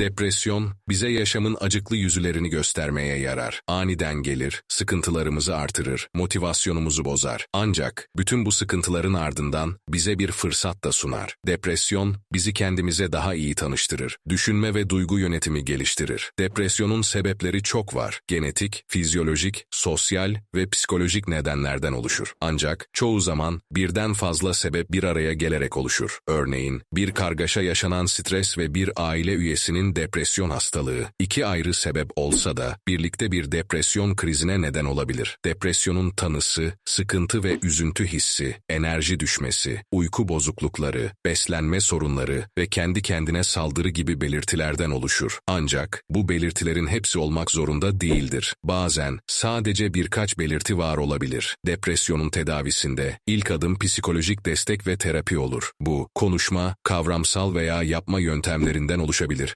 Depresyon, bize yaşamın acıklı yüzlerini göstermeye yarar. Aniden gelir, sıkıntılarımızı artırır, motivasyonumuzu bozar. Ancak bütün bu sıkıntıların ardından bize bir fırsat da sunar. Depresyon, bizi kendimize daha iyi tanıştırır. Düşünme ve duygu yönetimi geliştirir. Depresyonun sebepleri çok var. Genetik, fizyolojik, sosyal ve psikolojik nedenlerden oluşur. Ancak çoğu zaman birden fazla sebep bir araya gelerek oluşur. Örneğin, bir kargaşa yaşanan stres ve bir aile üyesinin depresyon hastalığı iki ayrı sebep olsa da birlikte bir depresyon krizine neden olabilir. Depresyonun tanısı, sıkıntı ve üzüntü hissi, enerji düşmesi, uyku bozuklukları, beslenme sorunları ve kendi kendine saldırı gibi belirtilerden oluşur. Ancak bu belirtilerin hepsi olmak zorunda değildir. Bazen sadece birkaç belirti var olabilir. Depresyonun tedavisinde ilk adım psikolojik destek ve terapi olur. Bu konuşma, kavramsal veya yapma yöntemlerinden oluşabilir.